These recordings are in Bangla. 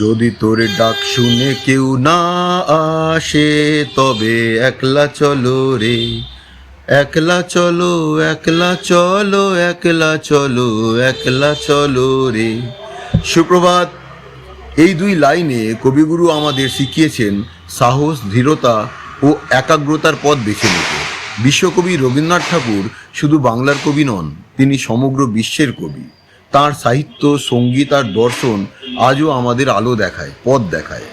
যদি তোর ডাক শুনে কেউ না আসে, তবে একলা চলো রে। একলা চলো একলা চলো একলা চলো একলা চলো রে। সুপ্রভাত, এই দুই লাইনে কবিগুরু আমাদের শিখিয়েছেন সাহস, ধীরতা ও একাগ্রতার পথ বেছে নিতে। বিশ্বকবি রবীন্দ্রনাথ ঠাকুর শুধু বাংলার কবি নন, তিনি সমগ্র বিশ্বের কবি। তার সাহিত্য, সংগীত আর দর্শন আজও আমাদের আলো দেখায়, পথ দেখায়।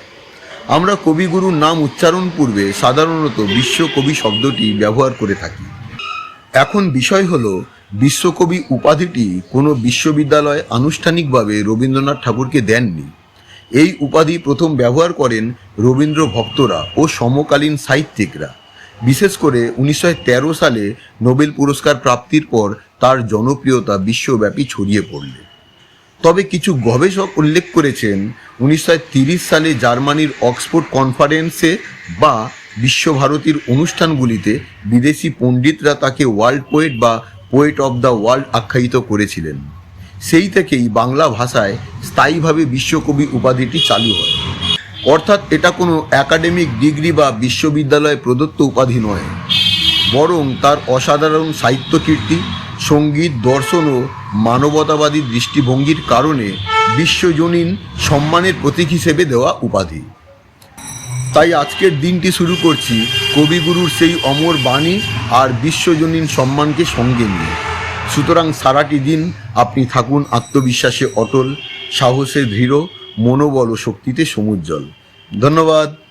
আমরা কবিগুরুর নাম উচ্চারণ পূর্বে সাধারণত বিশ্বকবি শব্দটি ব্যবহার করে থাকি। এখন বিষয় হলো, বিশ্বকবি উপাধিটি কোনো বিশ্ববিদ্যালয় আনুষ্ঠানিকভাবে রবীন্দ্রনাথ ঠাকুরকে দেননি। এই উপাধি প্রথম ব্যবহার করেন রবীন্দ্র ভক্তরা ও সমকালীন সাহিত্যিকরা। বিশেষ করে উনিশশো তেরো সালে নোবেল পুরস্কার প্রাপ্তির পর তার জনপ্রিয়তা বিশ্বব্যাপী ছড়িয়ে পড়লে। তবে কিছু গবেষক উল্লেখ করেছেন, উনিশশো সালে জার্মানির অক্সফোর্ড কনফারেন্সে বা বিশ্বভারতীর অনুষ্ঠানগুলিতে বিদেশি পণ্ডিতরা তাকে ওয়ার্ল্ড পোয়েট বা পোয়েট অব দ্য ওয়ার্ল্ড আখ্যায়িত করেছিলেন। সেই থেকেই বাংলা ভাষায় স্থায়ীভাবে বিশ্বকবি উপাধিটি চালু হয়। অর্থাৎ এটা কোনো একাডেমিক ডিগ্রি বা বিশ্ববিদ্যালয় প্রদত্ত উপাধি নয়। বরং তার অসাধারণ সাহিত্য কীর্তি সংগীত, দর্শন ও মানবতাবাদী দৃষ্টিভঙ্গির কারণে বিশ্বজনীন সম্মানের প্রতীক হিসেবে দেওয়া উপাধি। তাই আজকের দিনটি শুরু করছি কবিগুরুর সেই অমর বাণী আর বিশ্বজনীন সম্মানকে সঙ্গে নিয়ে। সুতরাং সারাটি দিন আপনি থাকুন আত্মবিশ্বাসে অটল, সাহসে দৃঢ় মনোবল ও শক্তিতে সমুজ্জ্বল। ধন্যবাদ।